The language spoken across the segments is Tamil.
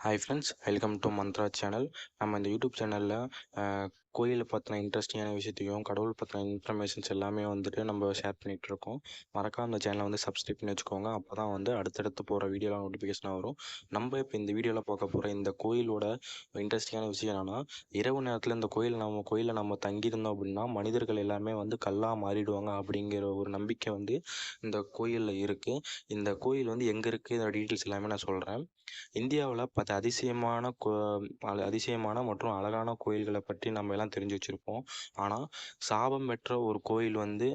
Hi friends welcome to Mantra channel நம்ம இந்த யூடியூப் சேனலில் கோயிலை பற்றின இன்ட்ரெஸ்டிங்கான விஷயத்தையும் கடவுள் பற்றின இன்ஃபர்மேஷன்ஸ் எல்லாமே வந்துட்டு நம்ம ஷேர் பண்ணிகிட்டு இருக்கோம். மறக்காம அந்த சேனலை வந்து சப்ஸ்கிரைப் பண்ணி வச்சுக்கோங்க. அப்போ தான் வந்து அடுத்தடுத்து போகிற வீடியோலாம் நோட்டிஃபிகேஷனாக வரும். நம்ம இப்போ இந்த வீடியோவில் பார்க்க போகிற இந்த கோயிலோட இன்ட்ரெஸ்டிங்கான விஷயம் என்னென்னா இரவு நேரத்தில் இந்த கோயில் நம்ம கோயிலில் நம்ம தங்கியிருந்தோம் அப்படின்னா மனிதர்கள் எல்லாமே வந்து கல்லாக மாறிடுவாங்க அப்படிங்கிற ஒரு நம்பிக்கை வந்து இந்த கோயிலில் இருக்குது இந்த கோயில் வந்து எங்கே இருக்குது இதோட டீட்டெயில்ஸ் எல்லாமே நான் சொல்கிறேன் இந்தியாவில் பத்து அதிசயமான கோ அதிசயமான மற்றும் அழகான கோயில்களை பற்றி நம்ம எல்லாம் தெரிஞ்சு வச்சுருப்போம். ஆனால் சாபம் பெற்ற ஒரு கோயில் வந்து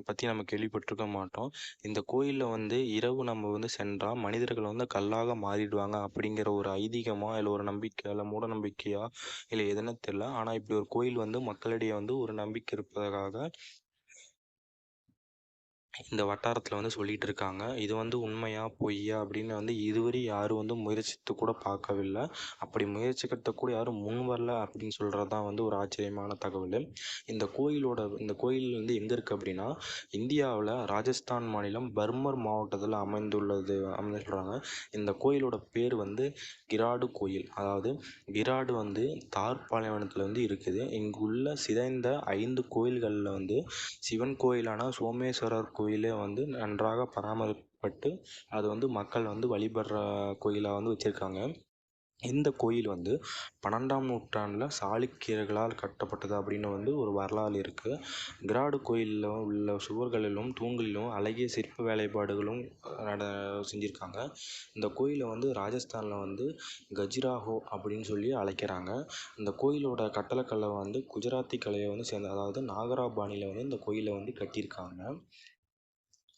பற்றி நம்ம கேள்விப்பட்டிருக்க மாட்டோம். இந்த கோயிலில் வந்து இரவு நம்ம வந்து சென்றால் மனிதர்கள் வந்து கல்லாக மாறிடுவாங்க அப்படிங்கிற ஒரு ஐதீகமாக இல்லை ஒரு நம்பிக்கையா இல்லை மூட நம்பிக்கையா இல்லை எதுன்னு தெரியல. ஆனால் இப்படி ஒரு கோயில் வந்து மக்களிடையே வந்து ஒரு நம்பிக்கை இருப்பதற்காக இந்த வட்டாரத்தில் வந்து சொல்லிகிட்டு இருக்காங்க இது வந்து உண்மையா பொய்யா அப்படின்னு வந்து இதுவரை யாரும் வந்து முயற்சித்து கூட பார்க்கவில்லை. அப்படி முயற்சிக்கிறத கூட யாரும் முன் வரல அப்படின்னு சொல்கிறது தான் வந்து ஒரு ஆச்சரியமான தகவல். இந்த கோயிலோட இந்த கோயில் வந்து எங்கே இருக்குது அப்படின்னா இந்தியாவில் ராஜஸ்தான் மாநிலம் பர்மர் மாவட்டத்தில் அமைந்துள்ளது அமைந்து சொல்கிறாங்க இந்த கோயிலோட பேர் வந்து கிராடு கோயில். அதாவது கிராடு வந்து தார் பாலைவனத்தில் வந்து இருக்குது. இங்குள்ள சிதைந்த ஐந்து கோயில்களில் வந்து சிவன் கோயிலான சோமேஸ்வரர் கோயில் கோயிலே வந்து நன்றாக பராமரிக்கப்பட்டு அது வந்து மக்கள் வந்து வழிபடுற கோயிலாக வந்து வச்சுருக்காங்க. இந்த கோயில் வந்து பன்னெண்டாம் நூற்றாண்டில் சாளுக்கியர்களால் கட்டப்பட்டது அப்படின்னு வந்து ஒரு வரலாறு இருக்குது கிராடு கோயிலில் உள்ள சுவர்களிலும் தூண்களிலும் அழகிய சிற்ப வேலைப்பாடுகளும் நட செஞ்சுருக்காங்க. இந்த கோயிலை வந்து ராஜஸ்தானில் வந்து கஜிராஹோ அப்படின்னு சொல்லி அழைக்கிறாங்க. இந்த கோயிலோட கட்டளக்கலை வந்து குஜராத்தி கலையை வந்து சேர்ந்த அதாவது நாகரா பாணியில் வந்து இந்த கோயிலை வந்து கட்டியிருக்காங்க.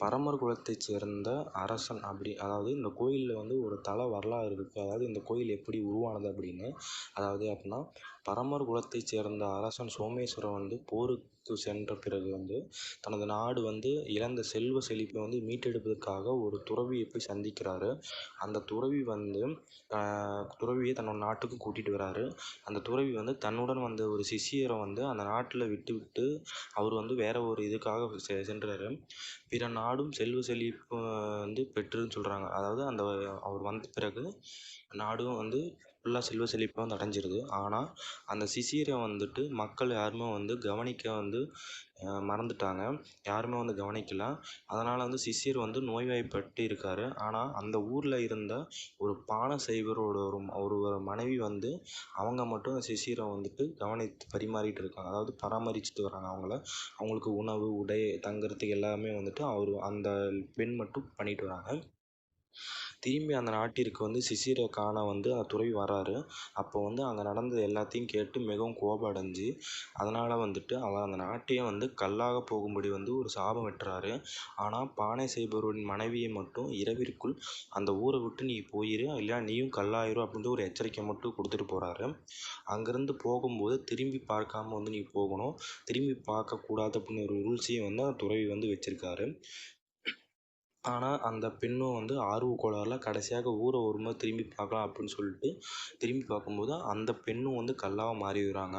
பரமர் குலத்தைச் சேர்ந்த அரசன் அப்படி அதாவது இந்த கோயிலில் வந்து ஒரு தல வரலாறு இருக்குது அதாவது இந்த கோயில் எப்படி உருவானது அப்படின்னு. அதாவது அப்படின்னா பரமர் குலத்தைச் சேர்ந்த அரசன் சோமேஸ்வரன் வந்து போருக்கு சென்ற பிறகு வந்து தனது நாடு வந்து இழந்த செல்வ செழிப்பை வந்து மீட்டெடுப்பதற்காக ஒரு துறவியை போய் சந்திக்கிறாரு. அந்த துறவி வந்து துறவியை தன்னோட நாட்டுக்கு கூட்டிகிட்டு வராரு. அந்த துறவி வந்து தன்னுடன் வந்த ஒரு சிஷியரை வந்து அந்த நாட்டில் விட்டு விட்டு அவர் வந்து வேற ஒரு இதுக்காக செ சென்றார். பிற நாடும் செல்வ செழிப்பு வந்து பெற்றுன்னு சொல்கிறாங்க அதாவது அந்த அவர் வந்த பிறகு நாடும் வந்து ஃபுல்லாக செல்வ செழிப்பாக வந்து அடைஞ்சிருது. ஆனால் அந்த சிசிரை வந்துட்டு மக்கள் யாருமே வந்து கவனிக்க வந்து மறந்துட்டாங்க. யாருமே வந்து கவனிக்கல. அதனால் வந்து சிசியர் வந்து நோய்வாய்ப்பட்டு இருக்கார். ஆனால் அந்த ஊரில் இருந்த ஒரு பானை செய்வரோட ஒரு ஒரு மனைவி வந்து அவங்க மட்டும் சிசிரை வந்துட்டு கவனித்து பரிமாறிட்டு இருக்காங்க. அதாவது பராமரிச்சுட்டு வராங்க அவங்கள. அவங்களுக்கு உணவு உடை தங்குறதுக்கு எல்லாமே வந்துட்டு அவர் அந்த பெண் மட்டும் பண்ணிட்டு வராங்க. திரும்பி அந்த நாட்டிற்கு வந்து சிசிரை காண வந்து அந்த துறவி வராரு. அப்போ வந்து அங்கே நடந்தது எல்லாத்தையும் கேட்டு மிகவும் கோபம் அடைஞ்சு அதனால் வந்துட்டு அவர் அந்த நாட்டையே வந்து கல்லாக போகும்படி வந்து ஒரு சாபம் வெட்டுறாரு. ஆனால் பானை செய்பவரின் மனைவியை மட்டும் இரவிற்குள் அந்த ஊரை விட்டு நீ போயிரு இல்லை நீயும் கல்லாயிரும் அப்படின்ட்டு ஒரு எச்சரிக்கை மட்டும் கொடுத்துட்டு போகிறாரு அங்கேருந்து போகும்போது திரும்பி பார்க்காம வந்து நீ போகணும் திரும்பி பார்க்கக்கூடாது அப்படின்னு ஒரு ரூல்ஸையும் வந்து அந்த துறவி வந்து வச்சுருக்காரு. ஆனால் அந்த பெண்ணும் வந்து ஆர்வ கோளாறுல கடைசியாக ஊரை ஒரு முறை திரும்பி பார்க்கலாம் அப்படின்னு சொல்லிட்டு திரும்பி பார்க்கும்போது அந்த பெண்ணும் வந்து கல்லாக மாறிடுறாங்க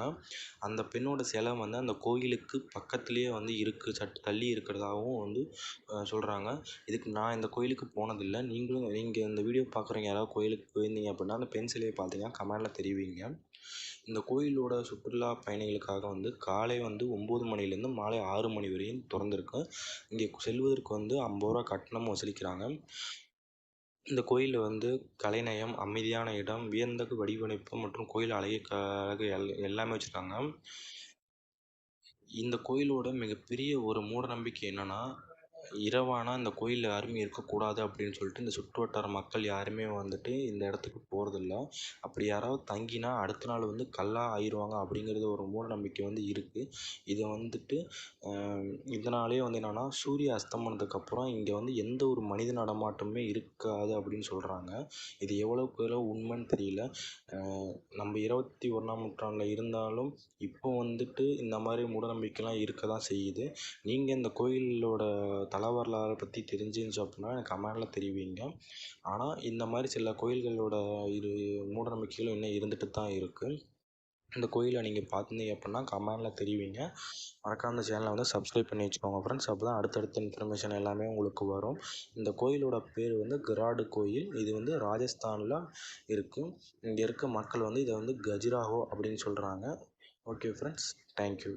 அந்த பெண்ணோட சிலை வந்து அந்த கோயிலுக்கு பக்கத்துலேயே வந்து இருக்குது சற்று தள்ளி இருக்கிறதாகவும் வந்து சொல்கிறாங்க இதுக்கு நான் இந்த கோயிலுக்கு போனதில்லை. நீங்களும் நீங்கள் இந்த வீடியோ பார்க்குறவங்க யாராவது கோயிலுக்கு போயிருந்தீங்க அப்படின்னா அந்த பெண் சிலையை பார்த்தீங்கன்னா கமெண்டில் தெரிவிங்க. இந்த கோயிலோட சுற்றுலா பயணிகளுக்காக வந்து காலை வந்து ஒம்பது மணிலேருந்து மாலை ஆறு மணி வரையும் திறந்துருக்கு. இங்கே செல்வதற்கு வந்து ஐம்பது ரூபா கட்டணம் வசூலிக்கிறாங்க. இந்த கோயில் வந்து கலைநயம் அமைதியான இடம் வியந்தகு வடிவமைப்பு மற்றும் கோயில் அழகிய அழகு எல் எல்லாமே வச்சுருக்காங்க. இந்த கோயிலோட மிகப்பெரிய ஒரு மூடநம்பிக்கை என்னென்னா இரவானால் இந்த கோயிலில் யாருமே இருக்கக்கூடாது அப்படின்னு சொல்லிட்டு இந்த சுற்றுவட்டார மக்கள் யாருமே வந்துட்டு இந்த இடத்துக்கு போகிறதில்ல அப்படி யாராவது தங்கினா அடுத்த நாள் வந்து கல்லாக ஆயிடுவாங்க அப்படிங்கிறது ஒரு மூடநம்பிக்கை வந்து இருக்குது இதை வந்துட்டு இதனாலேயே இதனாலே வந்து என்னென்னா சூரிய அஸ்தமனத்துக்கு அப்புறம் இங்கே வந்து எந்த ஒரு மனித நடமாட்டமே இருக்காது அப்படின்னு சொல்கிறாங்க இது எவ்வளோக்கு எவ்வளோ உண்மைன்னு தெரியல. நம்ம இருபத்தி ஒன்றாம் நூற்றாண்டில் இருந்தாலும் இப்போ வந்துட்டு இந்த மாதிரி மூடநம்பிக்கைலாம் இருக்க தான் செய்யுது. நீங்கள் இந்த கோயிலோட தல வரலாறை பற்றி தெரிஞ்சிருந்துச்சு அப்படின்னா எனக்கு கமெண்டில் தெரிவிங்க ஆனால் இந்த மாதிரி சில கோயில்களோட இது மூடநம்பிக்கைகள் இன்னும் இருந்துட்டு தான் இருக்குது இந்த கோயிலை நீங்கள் பார்த்திங்க அப்புடின்னா கமெண்டில் தெரிவிங்க மறக்காம இந்த சேனலை வந்து சப்ஸ்கிரைப் பண்ணி வச்சுக்கோங்க ஃப்ரெண்ட்ஸ் அப்போ தான் அடுத்தடுத்த இன்ஃபர்மேஷன் எல்லாமே உங்களுக்கு வரும். இந்த கோயிலோட பேர் வந்து கிராடு கோயில். இது வந்து ராஜஸ்தானில் இருக்குது இங்கே இருக்க மக்கள் வந்து இதை வந்து கஜுராஹோ அப்படின்னு சொல்கிறாங்க ஓகே ஃப்ரெண்ட்ஸ் தேங்க்யூ